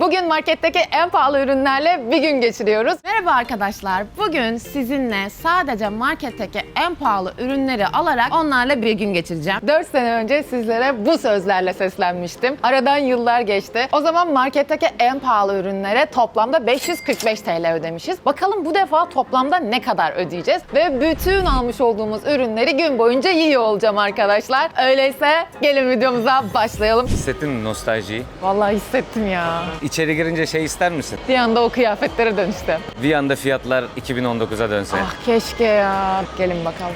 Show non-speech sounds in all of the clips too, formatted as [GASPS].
Bugün marketteki en pahalı ürünlerle bir gün geçiriyoruz. Merhaba arkadaşlar. Bugün sizinle sadece marketteki en pahalı ürünleri alarak onlarla bir gün geçireceğim. 4 sene önce sizlere bu sözlerle seslenmiştim. Aradan yıllar geçti. O zaman marketteki en pahalı ürünlere toplamda 545 TL ödemişiz. Bakalım bu defa toplamda ne kadar ödeyeceğiz? Ve bütün almış olduğumuz ürünleri gün boyunca yiyor olacağım arkadaşlar. Öyleyse gelin videomuza başlayalım. Hissettin mi nostaljiyi? Vallahi hissettim ya. İçeri girince şey ister misin? Bir anda o kıyafetlere dönüştüm. Bir anda fiyatlar 2019'a dönse. Ah keşke ya. Gelin bakalım.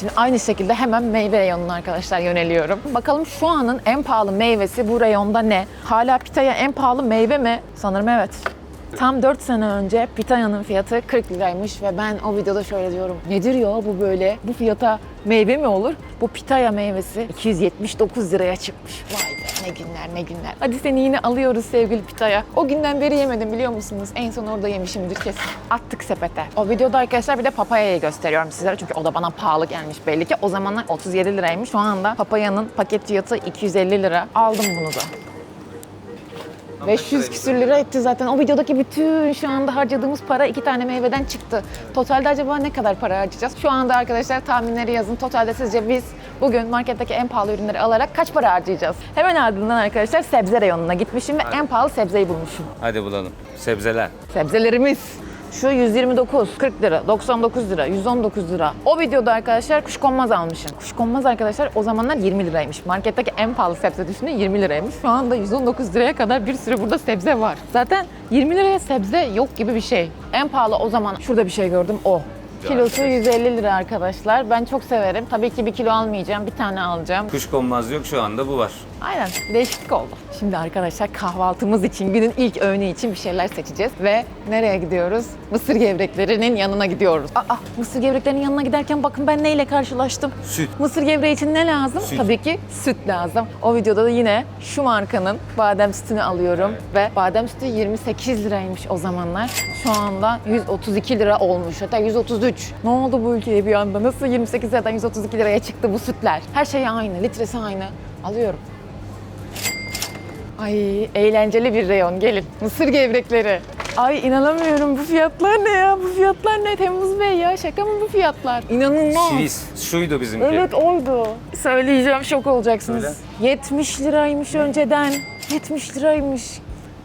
Şimdi aynı şekilde hemen meyve reyonuna arkadaşlar yöneliyorum. Bakalım şu anın en pahalı meyvesi bu reyonda ne? Hala pitaya en pahalı meyve mi? Sanırım evet. Tam 4 sene önce pitaya'nın fiyatı 40 liraymış ve ben o videoda şöyle diyorum. Nedir ya bu böyle? Bu fiyata meyve mi olur? Bu pitaya meyvesi 279 liraya çıkmış. Vay be ne günler ne günler. Hadi seni yine alıyoruz sevgili pitaya. O günden beri yemedim biliyor musunuz? En son orada yemişimdir kesin. Attık sepete. O videoda arkadaşlar bir de papayayı gösteriyorum sizlere. Çünkü o da bana pahalı gelmiş belli ki. O zamanlar 37 liraymış. Şu anda papayanın paket fiyatı 250 lira. Aldım bunu da. 500 küsür lira etti zaten. O videodaki bütün şu anda harcadığımız para iki tane meyveden çıktı. Totalde acaba ne kadar para harcayacağız? Şu anda arkadaşlar tahminleri yazın. Totalde sizce biz bugün marketteki en pahalı ürünleri alarak kaç para harcayacağız? Hemen ardından arkadaşlar sebze reyonuna gitmişim ve en pahalı sebzeyi bulmuşum. Hadi bulalım. Sebzeler. Sebzelerimiz. Şu 129, 40 lira, 99 lira, 119 lira. O videoda arkadaşlar kuşkonmaz almışım. Kuşkonmaz arkadaşlar o zamanlar 20 liraymış. Marketteki en pahalı sebze düşünün 20 liraymış. Şu anda 119 liraya kadar bir sürü burada sebze var. Zaten 20 liraya sebze yok gibi bir şey. En pahalı o zaman şurada bir şey gördüm o. Kilosu 150 lira arkadaşlar. Ben çok severim. Tabii ki bir kilo almayacağım. Bir tane alacağım. Kuşkonmaz yok şu anda bu var. Aynen değişiklik oldu. Şimdi arkadaşlar kahvaltımız için günün ilk öğünü için bir şeyler seçeceğiz ve nereye gidiyoruz? Mısır gevreklerinin yanına gidiyoruz. Aa mısır gevreklerinin yanına giderken bakın ben neyle karşılaştım? Süt. Mısır gevreği için ne lazım? Süt. Tabii ki süt lazım. O videoda da yine şu markanın badem sütünü alıyorum ve badem sütü 28 liraymış o zamanlar. Şu anda 132 lira olmuş. Hatta 133. Ne oldu bu ülkeye bir anda? Nasıl 28 liradan 132 liraya çıktı bu sütler? Her şey aynı, litresi aynı. Alıyorum. Ay eğlenceli bir reyon gelin. Mısır gevrekleri. Ay inanamıyorum bu fiyatlar ne ya? Bu fiyatlar ne Temmuz Bey ya? Şaka mı bu fiyatlar? İnanılmaz. Şivis. Şuydu bizimki. Evet oydu. Söyleyeceğim şok olacaksınız. 70 liraymış önceden. 70 liraymış.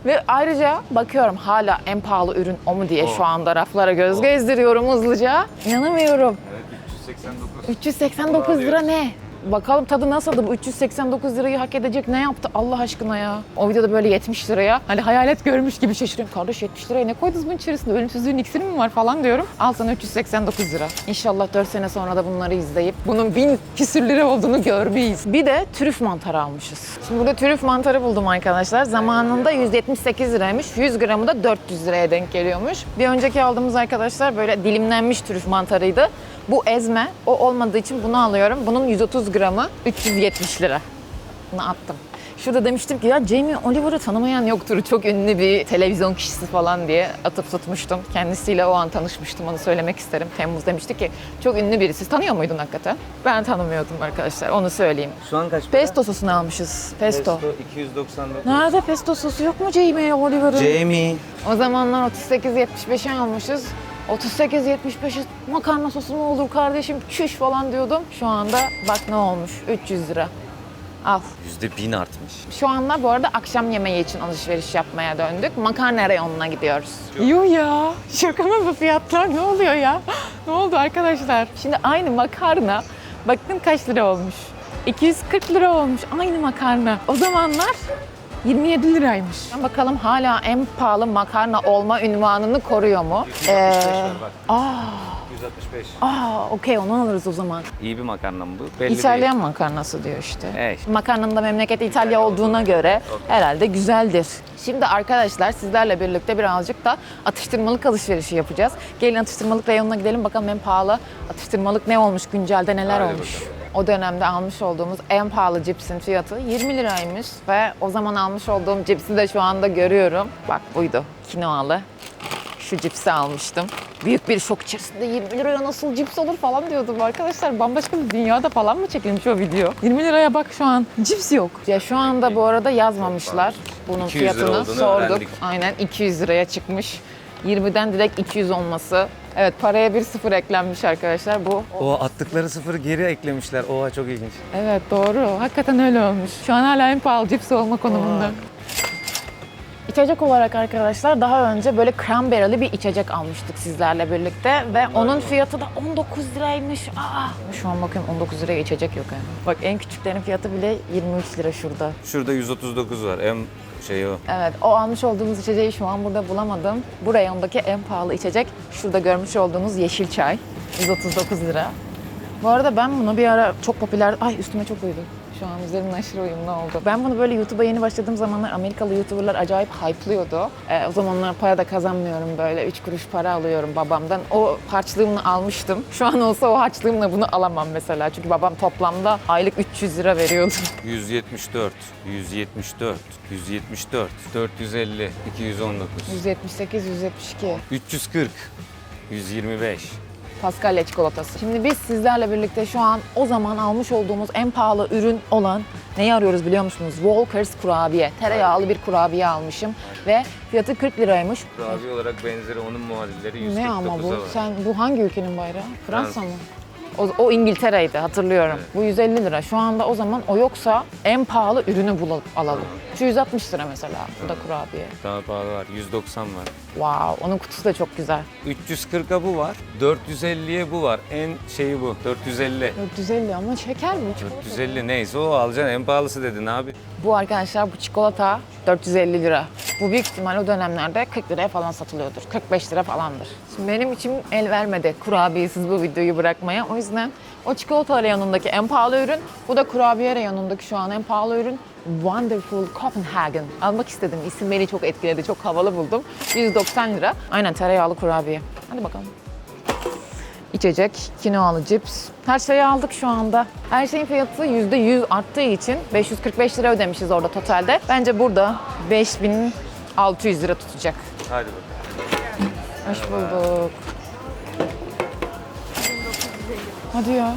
Ve ayrıca bakıyorum hala en pahalı ürün o mu diye O. şu anda raflara göz gezdiriyorum hızlıca. İnanamıyorum. Evet 389. 389 lira ne? Bakalım tadı nasıldı bu 389 lirayı hak edecek ne yaptı Allah aşkına ya. O videoda böyle 70 liraya hani hayalet görmüş gibi şaşırıyorum. Kardeş 70 liraya ne koydunuz bunun içerisinde ölümsüzlüğün iksiri mi var falan diyorum. Al sana 389 lira. İnşallah 4 sene sonra da bunları izleyip bunun bin küsür lira olduğunu görmeyiz. Bir de trüf mantarı almışız. Şimdi burada trüf mantarı buldum arkadaşlar. Zamanında 178 liraymış. 100 gramı da 400 liraya denk geliyormuş. Bir önceki aldığımız arkadaşlar böyle dilimlenmiş trüf mantarıydı. Bu ezme. O olmadığı için bunu alıyorum. Bunun 130 gramı 370 lira. Bunu attım. Şurada demiştim ki ya Jamie Oliver'ı tanımayan yoktur. Çok ünlü bir televizyon kişisi falan diye atıp tutmuştum. Kendisiyle o an tanışmıştım onu söylemek isterim. Temmuz demişti ki çok ünlü birisi. Siz tanıyor muydun hakikaten? Ben tanımıyordum arkadaşlar onu söyleyeyim. Şu an kaç para? Pesto sosunu almışız. Pesto. 299. Nerede pesto sosu yok mu Jamie Oliver'ın? Jamie. O zamanlar 38-75'e almışız. 38-75 makarna sosu mu olur kardeşim çüş falan diyordum. Şu anda bak ne olmuş 300 lira. Al. %1000 artmış. Şu anda bu arada akşam yemeği için alışveriş yapmaya döndük. Makarna reyonuna gidiyoruz. Yuh ya. Şaka mı bu fiyatlar? Ne oluyor ya? [GASPS] ne oldu arkadaşlar? Şimdi aynı makarna bakın kaç lira olmuş. 240 lira olmuş aynı makarna. O zamanlar 27 liraymış. Bakalım hala en pahalı makarna olma ünvanını koruyor mu? Ee, bak. aa, 165. aa okey onu alırız o zaman. İyi bir makarna mı bu? Belli İtalyan makarnası diyor işte. Evet. Makarnanın da memleketi İtalya olduğuna göre herhalde güzeldir. Şimdi arkadaşlar sizlerle birlikte birazcık da atıştırmalık alışverişi yapacağız. Gelin atıştırmalık reyonuna gidelim bakalım en pahalı atıştırmalık ne olmuş güncelde neler Hadi olmuş. bakalım. O dönemde almış olduğumuz en pahalı cipsin fiyatı 20 liraymış ve o zaman almış olduğum cipsi de şu anda görüyorum. Bak buydu kinoalı. Şu cipsi almıştım. Büyük bir şok içerisinde 20 liraya nasıl cips olur falan diyordum arkadaşlar. Bambaşka bir dünyada falan mı çekilmiş o video? 20 liraya bak şu an cips yok. Ya şu anda bu arada yazmamışlar. bunun 200 lira fiyatını sorduk. öğrendik. Aynen 200 liraya çıkmış. 20'den direkt 200 olması. Evet paraya bir sıfır eklenmiş arkadaşlar. Bu O attıkları sıfırı geri eklemişler. Oha çok ilginç. Evet doğru. Hakikaten öyle olmuş. Şu an hala en pahalı cips olma konumunda. İçecek olarak arkadaşlar daha önce böyle cranberry'li bir içecek almıştık sizlerle birlikte ve onun fiyatı da 19 liraymış. Aa, şu an bakıyorum 19 liraya içecek yok yani. Bak en küçüklerin fiyatı bile 23 lira şurada. Şurada 139 var. En şey o. Evet o almış olduğumuz içeceği şu an burada bulamadım. Bu reyondaki en pahalı içecek şurada görmüş olduğunuz yeşil çay. 139 lira. Bu arada ben bunu bir ara çok popüler... Ay üstüme çok uydu. Şu an üzerimden aşırı uyumlu oldu. Ben bunu böyle YouTube'a yeni başladığım zamanlar Amerikalı YouTuber'lar acayip hype'lıyordu. Ee, o zamanlar para da kazanmıyorum böyle. 3 kuruş para alıyorum babamdan. O harçlığımla almıştım. Şu an olsa o harçlığımla bunu alamam mesela. Çünkü babam toplamda aylık 300 lira veriyordu. 174, 174, 174, 450, 219, 178, 172. 340, 125. Paskalya çikolatası. Şimdi biz sizlerle birlikte şu an o zaman almış olduğumuz en pahalı ürün olan neyi arıyoruz biliyor musunuz? Walker's kurabiye. Tereyağlı bir kurabiye almışım ve fiyatı 40 liraymış. Kurabiye olarak benzeri onun muadilleri 149'a Ne ama bu? var. Sen bu hangi ülkenin bayrağı? Fransa Fransa. mı? O, o İngiltere'ydi hatırlıyorum. Bu 150 lira. Şu anda o zaman o yoksa en pahalı ürünü bulup alalım. Şu 160 lira mesela. Bu da kurabiye. Daha pahalı var. 190 var. Wow, onun kutusu da çok güzel. 340'a bu var. 450'ye bu var. En şeyi bu. 450. 450 ama şeker mi? Çikolata. 450 neyse o alacaksın. En pahalısı dedin abi. Bu arkadaşlar bu çikolata 450 lira. Bu büyük ihtimal o dönemlerde 40 liraya falan satılıyordur. 45 lira falandır. Şimdi benim içim el vermedi kurabiyesiz bu videoyu bırakmaya. O yüzden o çikolata reyonundaki en pahalı ürün, bu da kurabiye reyonundaki şu an en pahalı ürün Wonderful Copenhagen. Almak istedim. İsim beni çok etkiledi. Çok havalı buldum. 190 lira. Aynen tereyağlı kurabiye. Hadi bakalım. İçecek, kinoalı cips. Her şeyi aldık şu anda. Her şeyin fiyatı %100 arttığı için 545 lira ödemişiz orada totalde. Bence burada 5600 lira tutacak. Hadi bakalım. Hoş bulduk. Hadi ya.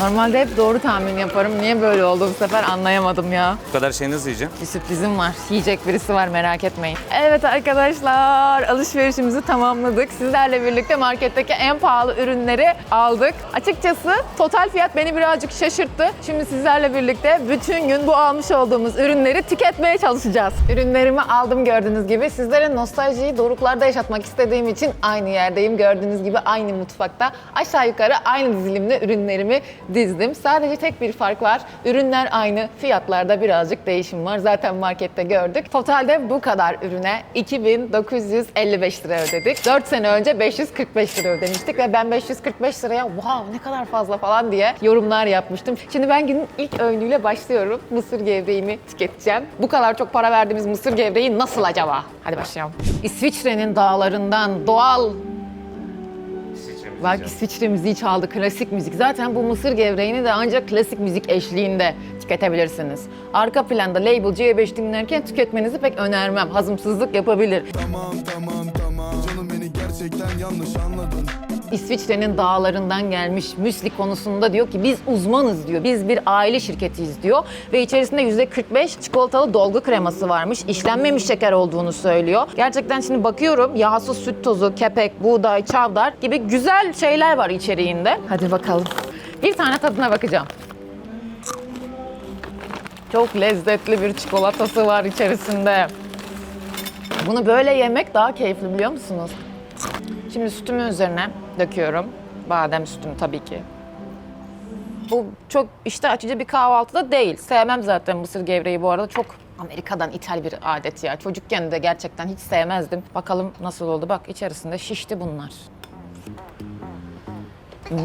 Normalde hep doğru tahmin yaparım. Niye böyle oldu bu sefer anlayamadım ya. Bu kadar şey nasıl yiyeceğim? Bir sürprizim var. Yiyecek birisi var merak etmeyin. Evet arkadaşlar alışverişimizi tamamladık. Sizlerle birlikte marketteki en pahalı ürünleri aldık. Açıkçası total fiyat beni birazcık şaşırttı. Şimdi sizlerle birlikte bütün gün bu almış olduğumuz ürünleri tüketmeye çalışacağız. Ürünlerimi aldım gördüğünüz gibi. Sizlere nostaljiyi doruklarda yaşatmak istediğim için aynı yerdeyim. Gördüğünüz gibi aynı mutfakta aşağı yukarı aynı dizilimde ürünlerimi dizdim. Sadece tek bir fark var. Ürünler aynı, fiyatlarda birazcık değişim var. Zaten markette gördük. Totalde bu kadar ürüne 2955 lira ödedik. 4 sene önce 545 lira ödemiştik ve ben 545 liraya wow ne kadar fazla falan diye yorumlar yapmıştım. Şimdi ben günün ilk öğünüyle başlıyorum. Mısır gevreğimi tüketeceğim. Bu kadar çok para verdiğimiz mısır gevreği nasıl acaba? Hadi başlayalım. İsviçre'nin dağlarından doğal Belki İsviçre müziği çaldı, klasik müzik. Zaten bu mısır gevreğini de ancak klasik müzik eşliğinde tüketebilirsiniz. Arka planda Label C5 dinlerken tüketmenizi pek önermem. Hazımsızlık yapabilir. Tamam tamam tamam beni gerçekten yanlış anladın İsviçre'nin dağlarından gelmiş müsli konusunda diyor ki biz uzmanız diyor. Biz bir aile şirketiyiz diyor. Ve içerisinde %45 çikolatalı dolgu kreması varmış. İşlenmemiş şeker olduğunu söylüyor. Gerçekten şimdi bakıyorum yağsız süt tozu, kepek, buğday, çavdar gibi güzel şeyler var içeriğinde. Hadi bakalım. Bir tane tadına bakacağım. Çok lezzetli bir çikolatası var içerisinde. Bunu böyle yemek daha keyifli biliyor musunuz? Şimdi sütümü üzerine döküyorum. Badem sütümü tabii ki. Bu çok işte açıcı bir kahvaltıda değil. Sevmem zaten mısır gevreği bu arada. Çok Amerika'dan ithal bir adet ya. Çocukken de gerçekten hiç sevmezdim. Bakalım nasıl oldu. Bak içerisinde şişti bunlar. Hmm.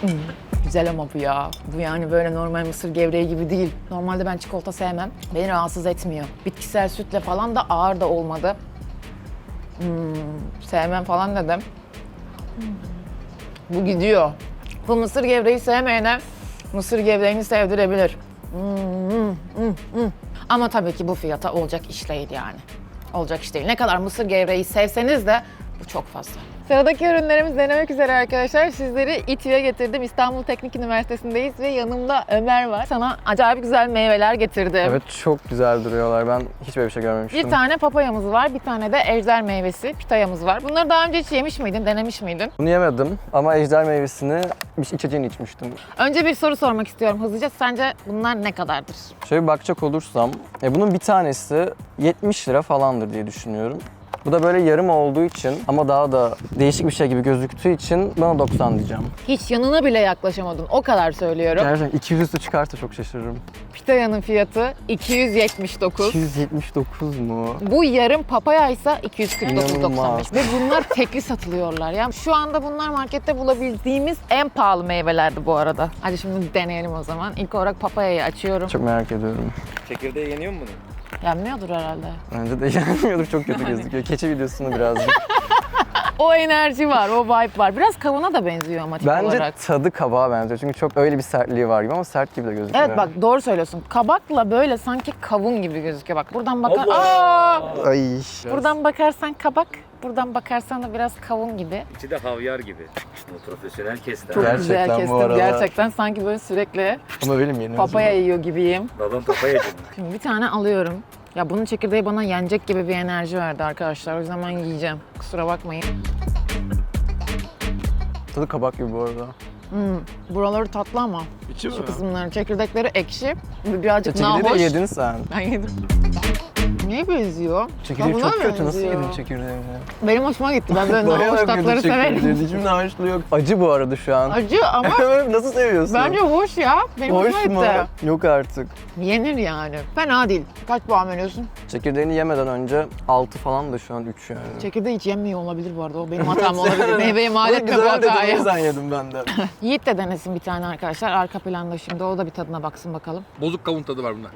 Hmm. Güzel ama bu ya. Bu yani böyle normal mısır gevreği gibi değil. Normalde ben çikolata sevmem. Beni rahatsız etmiyor. Bitkisel sütle falan da ağır da olmadı. Sevmem falan dedim. Bu gidiyor. Bu mısır gevreği sevmeyene mısır gevreğini sevdirebilir. Hmm, hmm, hmm, hmm. Ama tabii ki bu fiyata olacak iş değil yani. Olacak iş değil. Ne kadar mısır gevreği sevseniz de bu çok fazla. Sıradaki ürünlerimiz denemek üzere arkadaşlar. Sizleri İTÜ'ye getirdim. İstanbul Teknik Üniversitesi'ndeyiz ve yanımda Ömer var. Sana acayip güzel meyveler getirdim. Evet çok güzel duruyorlar. Ben hiç böyle bir şey görmemiştim. Bir tane papayamız var, bir tane de ejder meyvesi, pitayamız var. Bunları daha önce hiç yemiş miydin, denemiş miydin? Bunu yemedim ama ejder meyvesini bir içeceğini içmiştim. Önce bir soru sormak istiyorum hızlıca. Sence bunlar ne kadardır? Şöyle bakacak olursam, e, bunun bir tanesi 70 lira falandır diye düşünüyorum. Bu da böyle yarım olduğu için ama daha da değişik bir şey gibi gözüktüğü için bana 90 diyeceğim. Hiç yanına bile yaklaşamadın. O kadar söylüyorum. Gerçekten 200 üstü çıkarsa çok şaşırırım. Pitaya'nın fiyatı 279. 279 mu? Bu yarım papaya ise 249.95 İnanılmaz. ve bunlar tekli satılıyorlar. Yani şu anda bunlar markette bulabildiğimiz en pahalı meyvelerdi bu arada. Hadi şimdi deneyelim o zaman. İlk olarak papayayı açıyorum. Çok merak ediyorum. Çekirdeği yeniyor mu bunun? Yenmiyordur herhalde. Bence de [LAUGHS] yenmiyordur çok kötü gözüküyor. Keçi videosunu birazcık. [LAUGHS] O enerji var, o vibe var. Biraz kavuna da benziyor ama tip Bence olarak. tadı kabağa benziyor çünkü çok öyle bir sertliği var gibi ama sert gibi de gözüküyor. Evet bak doğru söylüyorsun. Kabakla böyle sanki kavun gibi gözüküyor. Bak buradan bakar... Aa! Ay. Buradan bakarsan kabak, buradan bakarsan da biraz kavun gibi. İçi de havyar gibi. O profesyonel kesti. Çok ha. güzel Gerçekten bu kestim. arada. Gerçekten sanki böyle sürekli Ama benim yeni papaya yiyor gibiyim. Balon papayacı. [LAUGHS] Şimdi bir tane alıyorum. Ya bunun çekirdeği bana yenecek gibi bir enerji verdi arkadaşlar. O yüzden ben yiyeceğim. Kusura bakmayın. Tadı kabak gibi bu arada. Hmm, buraları tatlı ama. İçi Şu kısımları, çekirdekleri ekşi. Birazcık Çekirdeği nahoş. de yedin sen. Ben yedim. Neye benziyor? Çekirdeği Kavuna çok kötü. Nasıl benziyor. yedin çekirdeğini? Benim hoşuma gitti. Ben böyle [LAUGHS] nahoş tatları severim. Şimdi nahoşlu yok. Acı bu arada şu an. Acı ama [LAUGHS] Nasıl seviyorsun? bence hoş ya. Benim Hoş hoşuma mu? gitti. Yok artık. Yenir yani. Fena değil. Kaç puan veriyorsun? Çekirdeğini yemeden önce 6 falan da şu an 3 yani. Çekirdeği hiç yenmiyor olabilir bu arada. O benim hatam [LAUGHS] olabilir. Meyveyi mal etme bu Güzel o hatayı. yüzden yedim ben de. Yiğit de denesin bir tane arkadaşlar. Arka planda şimdi. O da bir tadına baksın bakalım. Bozuk kavun tadı var bunda.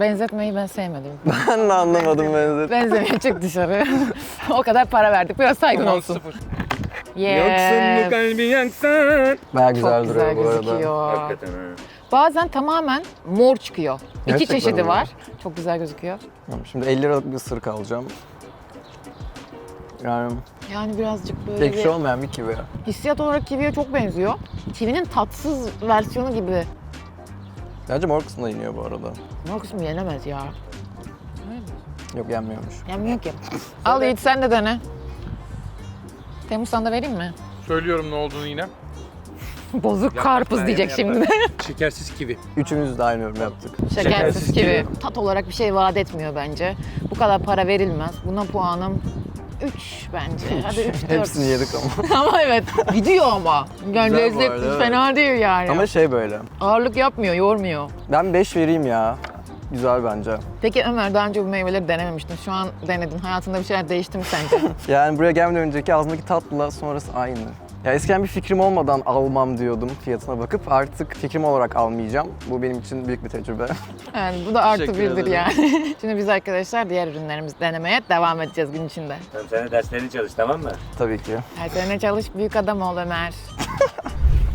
Benzetmeyi ben sevmedim. [LAUGHS] ben de anlamadım benzeri. Benzemiyor çık dışarı. [LAUGHS] o kadar para verdik. Biraz saygın olsun. Yeah. kalbi yaksan. Baya Çok güzel güzel duruyor bu arada. gözüküyor. Hakikaten ha. Bazen tamamen mor çıkıyor. İki Gerçekten çeşidi mi? var. Çok güzel gözüküyor. Tamam, Şimdi 50 liralık bir ısırık alacağım. Yani Yani birazcık böyle ekşi bir olmayan bir kivi. hissiyat olarak kiviye çok benziyor. Kivinin tatsız versiyonu gibi. Bence mor kısmında iniyor bu arada. Mor kısmı yenemez ya. Yok yenmiyormuş. Yenmiyor ki. Al Yiğit sen de dene. Temmuz sana da vereyim mi? Söylüyorum ne olduğunu yine. Bozuk karpuz diyecek şimdi. [LAUGHS] Şekersiz kivi. Üçümüz de aynı yorum yaptık. Şekersiz Şekersiz kivi. Tat olarak bir şey vaat etmiyor bence. Bu kadar para verilmez. Buna puanım 3 bence. Hadi 3 4. Hepsini yedik ama. [LAUGHS] ama evet gidiyor ama. Yani Güzel bu lezzetli arada, evet. fena değil yani. ama şey böyle. Ağırlık yapmıyor, yormuyor. Ben 5 vereyim ya. Güzel bence. Peki Ömer daha önce bu meyveleri denememiştin. Şu an denedin. Hayatında bir şeyler değişti mi sence? [LAUGHS] Yani buraya gelmeden önceki ağzımdaki tatla sonrası aynı. Ya eskiden bir fikrim olmadan almam diyordum fiyatına bakıp artık fikrim olarak almayacağım. Bu benim için büyük bir tecrübe. [LAUGHS] yani bu da artı Teşekkür birdir ederim. yani. [LAUGHS] Şimdi biz arkadaşlar diğer ürünlerimizi denemeye devam edeceğiz gün içinde. Tamam sen de derslerini çalış tamam mı? Tabii ki. Her sene çalış büyük adam ol Ömer.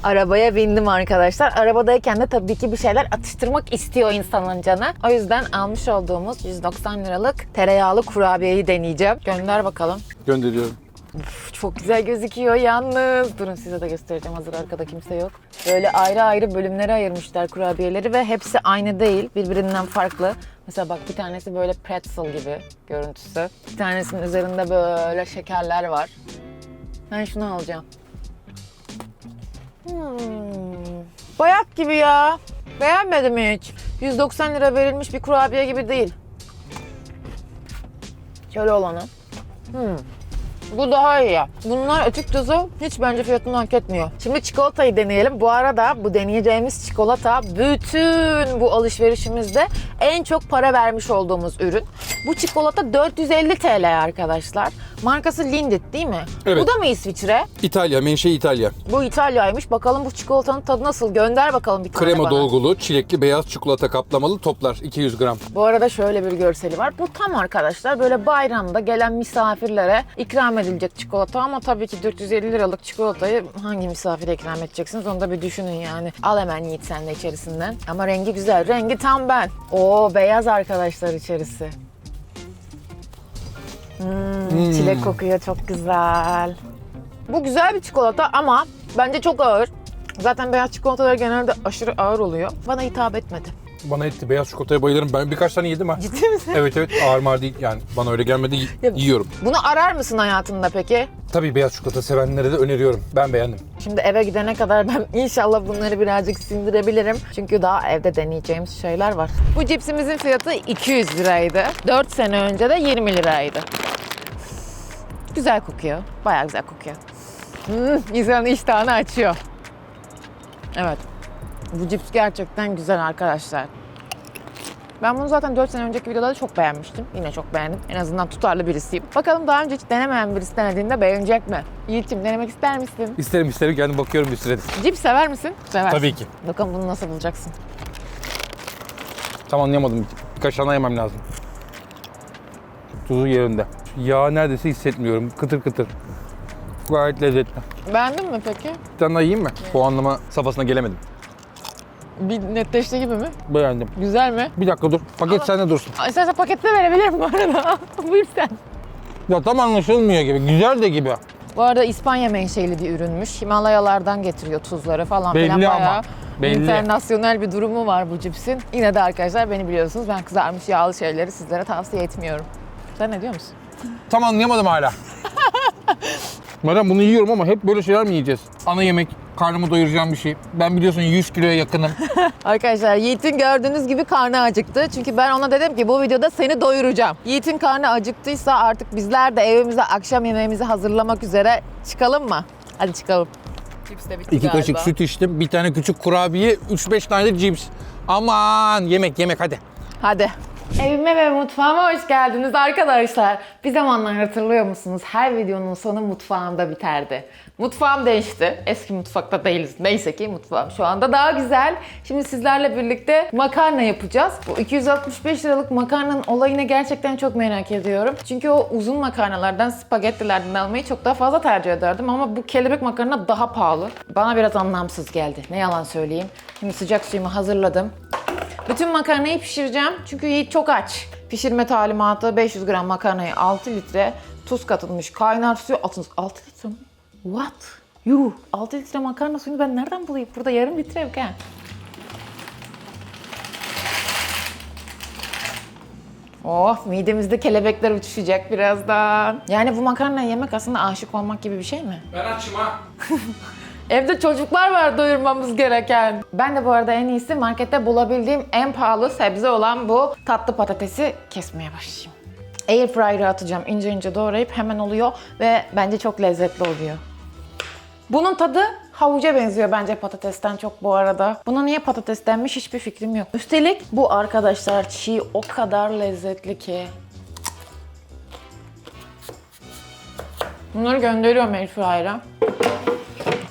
Arabaya bindim arkadaşlar. Arabadayken de tabii ki bir şeyler atıştırmak istiyor insanın canı. O yüzden almış olduğumuz 190 liralık tereyağlı kurabiyeyi deneyeceğim. Gönder bakalım. Gönderiyorum. Üf, Çok güzel gözüküyor yalnız. Durun size de göstereceğim hazır arkada kimse yok. Böyle ayrı ayrı bölümlere ayırmışlar kurabiyeleri ve hepsi aynı değil. Birbirinden farklı. Mesela bak bir tanesi böyle pretzel gibi görüntüsü. Bir tanesinin üzerinde böyle şekerler var. Ben şunu alacağım. Hmm. Bayat gibi ya. Beğenmedim hiç. 190 lira verilmiş bir kurabiye gibi değil. Şöyle olanı. Hmm. Bu daha iyi. Bunlar açıkçası hiç bence fiyatını hak etmiyor. Şimdi çikolatayı deneyelim. Bu arada bu deneyeceğimiz çikolata bütün bu alışverişimizde en çok para vermiş olduğumuz ürün. Bu çikolata 450 TL arkadaşlar. Markası Lindt değil mi? Evet. Bu da mı İsviçre? İtalya, menşe İtalya. Bu İtalya'ymış. Bakalım bu çikolatanın tadı nasıl? Gönder bakalım bir tane Krema bana. dolgulu, çilekli, beyaz çikolata kaplamalı toplar 200 gram. Bu arada şöyle bir görseli var. Bu tam arkadaşlar böyle bayramda gelen misafirlere ikram edilecek çikolata ama tabii ki 450 liralık çikolatayı hangi misafire ikram edeceksiniz onu da bir düşünün yani. Al hemen Yiğit sen de içerisinden. Ama rengi güzel. Rengi tam ben. Oo beyaz arkadaşlar içerisi. Hmm, Çilek kokuyor çok güzel. Bu güzel bir çikolata ama bence çok ağır. Zaten beyaz çikolatalar genelde aşırı ağır oluyor. Bana hitap etmedi. Bana etti. Beyaz çikolataya bayılırım. Ben birkaç tane yedim ha. [LAUGHS] Ciddi misin? Evet evet ağır mar değil yani. Bana öyle gelmedi y- yiyorum. Bunu arar mısın hayatında peki? Tabii beyaz çikolata sevenlere de öneriyorum. Ben beğendim. Şimdi eve gidene kadar ben [LAUGHS] inşallah bunları birazcık sindirebilirim. Çünkü daha evde deneyeceğimiz şeyler var. Bu cipsimizin fiyatı 200 liraydı. 4 sene önce de 20 liraydı. Güzel kokuyor. Bayağı güzel kokuyor. Hmm, insanın iştahını açıyor. Evet. Bu cips gerçekten güzel arkadaşlar. Ben bunu zaten 4 sene önceki videoda da çok beğenmiştim. Yine çok beğendim. En azından tutarlı birisiyim. Bakalım daha önce hiç denemeyen birisi denediğinde beğenecek mi? Yiğit'ciğim denemek ister misin? İsterim isterim kendim bakıyorum bir süredir. Cips sever misin? Sever. Tabii ki. Bakalım bunu nasıl bulacaksın? Tam anlayamadım. Birkaç tane yemem lazım. Tuzu yerinde. Yağ neredeyse hissetmiyorum. Kıtır kıtır. Gayet lezzetli. Beğendin mi peki? Bir tane daha yiyeyim mi? Puanlama safhasına gelemedim. Bir netleşti gibi mi? Beğendim. Güzel mi? Bir dakika dur. Paket sende dursun. Aa, İstersen pakette verebilirim bu arada. [LAUGHS] Buyur sen. Ya tam anlaşılmıyor gibi. Güzel de gibi. Bu arada İspanya menşeli bir ürünmüş. Himalayalardan getiriyor tuzları falan Belli filan. ama. Bayağı Belli. internasyonel bir durumu var bu cipsin. Yine de arkadaşlar beni biliyorsunuz ben kızarmış yağlı şeyleri sizlere tavsiye etmiyorum. Sen ne diyor musun? Tam anlayamadım hala. [LAUGHS] Madem bunu yiyorum ama hep böyle şeyler mi yiyeceğiz? Ana yemek, karnımı doyuracağım bir şey. Ben biliyorsun 100 kiloya yakınım. [LAUGHS] Arkadaşlar Yiğit'in gördüğünüz gibi karnı acıktı. Çünkü ben ona dedim ki bu videoda seni doyuracağım. Yiğit'in karnı acıktıysa artık bizler de evimize akşam yemeğimizi hazırlamak üzere çıkalım mı? Hadi çıkalım. Cips de bitti İki galiba. kaşık süt içtim, bir tane küçük kurabiye, 3-5 tane de cips. Aman yemek yemek hadi. Hadi. Evime ve mutfağıma hoş geldiniz arkadaşlar. Bir zamanlar hatırlıyor musunuz? Her videonun sonu mutfağımda biterdi. Mutfağım değişti. Eski mutfakta değiliz. Neyse ki mutfağım şu anda daha güzel. Şimdi sizlerle birlikte makarna yapacağız. Bu 265 liralık makarnanın olayını gerçekten çok merak ediyorum. Çünkü o uzun makarnalardan, spagettilerden almayı çok daha fazla tercih ederdim. Ama bu kelebek makarna daha pahalı. Bana biraz anlamsız geldi. Ne yalan söyleyeyim. Şimdi sıcak suyumu hazırladım. Bütün makarnayı pişireceğim çünkü Yiğit çok aç. Pişirme talimatı 500 gram makarnayı 6 litre tuz katılmış kaynar suyu atın. 6 litre mi? What? Yuh 6 litre makarna suyunu ben nereden bulayım? Burada yarım litre yok ha. Oh midemizde kelebekler uçuşacak birazdan. Yani bu makarnayı yemek aslında aşık olmak gibi bir şey mi? Ben açım ha. [LAUGHS] Evde çocuklar var doyurmamız gereken. Ben de bu arada en iyisi markette bulabildiğim en pahalı sebze olan bu tatlı patatesi kesmeye başlayayım. Airfryer'a atacağım. ince ince doğrayıp hemen oluyor ve bence çok lezzetli oluyor. Bunun tadı havuca benziyor bence patatesten çok bu arada. Buna niye patates denmiş hiçbir fikrim yok. Üstelik bu arkadaşlar çiğ o kadar lezzetli ki. Bunları gönderiyorum Airfryer'a.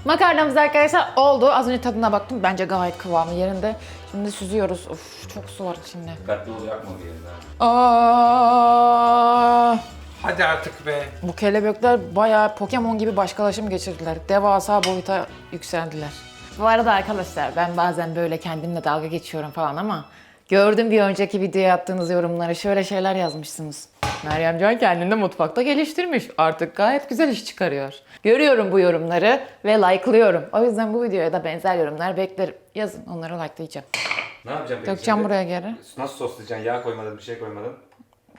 Makarnamız arkadaşlar oldu. Az önce tadına baktım. Bence gayet kıvamı yerinde. Şimdi süzüyoruz. Of çok su var içinde. Dikkatli ol yakma bir yerine. Aa, Hadi artık be. bu kelebekler bayağı Pokemon gibi başkalaşım geçirdiler. Devasa boyuta yükseldiler. Bu arada arkadaşlar ben bazen böyle kendimle dalga geçiyorum falan ama gördüm bir önceki videoya attığınız yorumlara şöyle şeyler yazmışsınız. Meryem Can kendini mutfakta geliştirmiş. Artık gayet güzel iş çıkarıyor. Görüyorum bu yorumları ve like'lıyorum. O yüzden bu videoya da benzer yorumlar beklerim. Yazın onları like'layacağım. Ne yapacağım peki Dökeceğim şimdi? buraya geri. Nasıl soslayacaksın? Yağ koymadın, bir şey koymadın.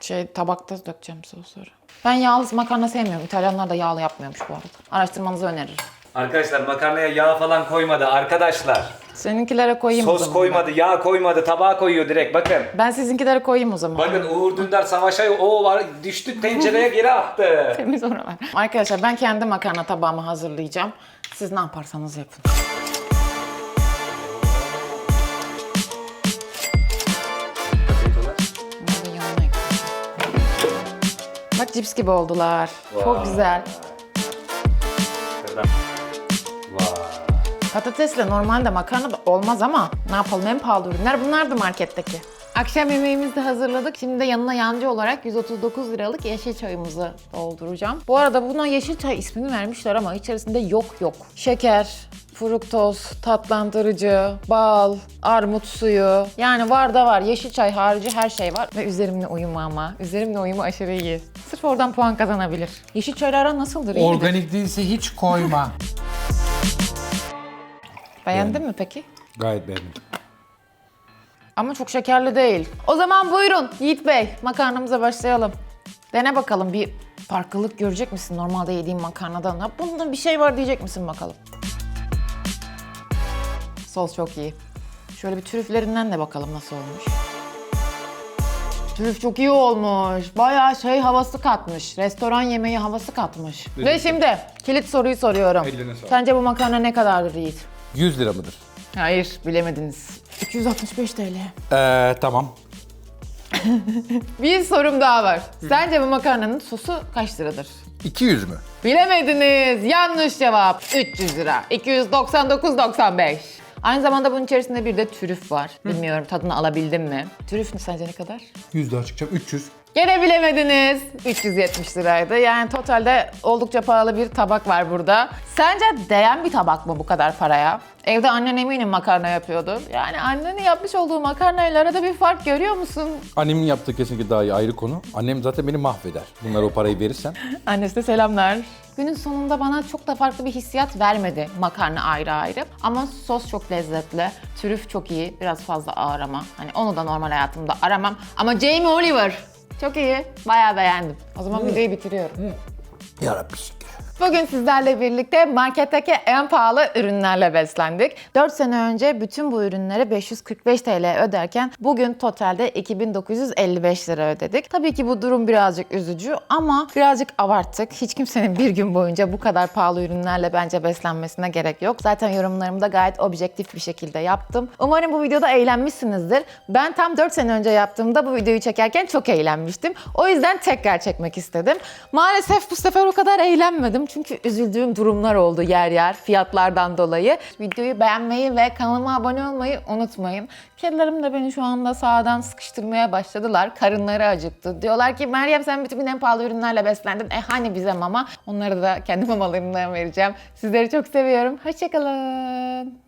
Şey tabakta dökeceğim sosları. Ben yağlı makarna sevmiyorum. İtalyanlar da yağlı yapmıyormuş bu arada. Araştırmanızı öneririm. Arkadaşlar makarnaya yağ falan koymadı arkadaşlar. Seninkilere koyayım o Sos zaman. koymadı, yağ koymadı, tabağa koyuyor direkt bakın. Ben sizinkilere koyayım o zaman. Bakın Uğur Dündar savaşa o var düştü tencereye geri attı. [LAUGHS] Temiz oralar. Arkadaşlar ben kendi makarna tabağımı hazırlayacağım. Siz ne yaparsanız yapın. Bunları yanına. Bak cips gibi oldular. Çok Vay. güzel. Patatesle normalde makarna da olmaz ama ne yapalım en pahalı ürünler bunlardı marketteki. Akşam yemeğimizi de hazırladık. Şimdi de yanına yancı olarak 139 liralık yeşil çayımızı dolduracağım. Bu arada buna yeşil çay ismini vermişler ama içerisinde yok yok. Şeker, fruktoz, tatlandırıcı, bal, armut suyu. Yani var da var. Yeşil çay harici her şey var. Ve üzerimle uyumu ama. Üzerimle uyumu aşırı iyi. Sırf oradan puan kazanabilir. Yeşil çayla aran nasıldır? İyi? Organik değilse hiç koyma. [LAUGHS] Beğendin mi peki? Gayet beğendim. Ama çok şekerli değil. O zaman buyurun Yiğit Bey makarnamıza başlayalım. Dene bakalım bir farklılık görecek misin normalde yediğin makarnadan? Ha, bunda bir şey var diyecek misin bakalım. Sos çok iyi. Şöyle bir trüflerinden de bakalım nasıl olmuş. Trüf çok iyi olmuş. Bayağı şey havası katmış. Restoran yemeği havası katmış. Ve şimdi kilit soruyu soruyorum. Ellerine sağlık. Sence bu makarna ne kadardır Yiğit? 100 lira mıdır? Hayır bilemediniz. 265 TL. Ee, tamam. Bir sorum daha var. Sence bu makarnanın sosu kaç liradır? 200 mü? Bilemediniz. Yanlış cevap. 300 lira. 299.95. Aynı zamanda bunun içerisinde bir de trüf var. Bilmiyorum tadını alabildim mi? Trüf sence ne kadar? 100 daha çıkacağım. 300. Gene bilemediniz. 370 liraydı. Yani totalde oldukça pahalı bir tabak var burada. Sence değen bir tabak mı bu kadar paraya? Evde annen eminim makarna yapıyordu. Yani annenin yapmış olduğu makarnayla arada bir fark görüyor musun? Annemin yaptığı kesinlikle daha iyi ayrı konu. Annem zaten beni mahveder. Bunlara o parayı verirsen. [LAUGHS] Annesine selamlar. Günün sonunda bana çok da farklı bir hissiyat vermedi makarna ayrı ayrı. Ama sos çok lezzetli, trüf çok iyi, biraz fazla ağır ama. Hani onu da normal hayatımda aramam. Ama Jamie Oliver çok iyi, bayağı beğendim. O zaman videoyu bitiriyorum. Yarabbi. Bugün sizlerle birlikte marketteki en pahalı ürünlerle beslendik. 4 sene önce bütün bu ürünlere 545 TL öderken bugün totalde 2955 lira ödedik. Tabii ki bu durum birazcık üzücü ama birazcık abarttık. Hiç kimsenin bir gün boyunca bu kadar pahalı ürünlerle bence beslenmesine gerek yok. Zaten yorumlarımı da gayet objektif bir şekilde yaptım. Umarım bu videoda eğlenmişsinizdir. Ben tam 4 sene önce yaptığımda bu videoyu çekerken çok eğlenmiştim. O yüzden tekrar çekmek istedim. Maalesef bu sefer o kadar eğlenmedim. Çünkü üzüldüğüm durumlar oldu yer yer fiyatlardan dolayı. Videoyu beğenmeyi ve kanalıma abone olmayı unutmayın. Kedilerim de beni şu anda sağdan sıkıştırmaya başladılar. Karınları acıktı. Diyorlar ki Meryem sen bütün en pahalı ürünlerle beslendin. E hani bize mama? Onları da kendi mamalarımdan vereceğim. Sizleri çok seviyorum. Hoşçakalın.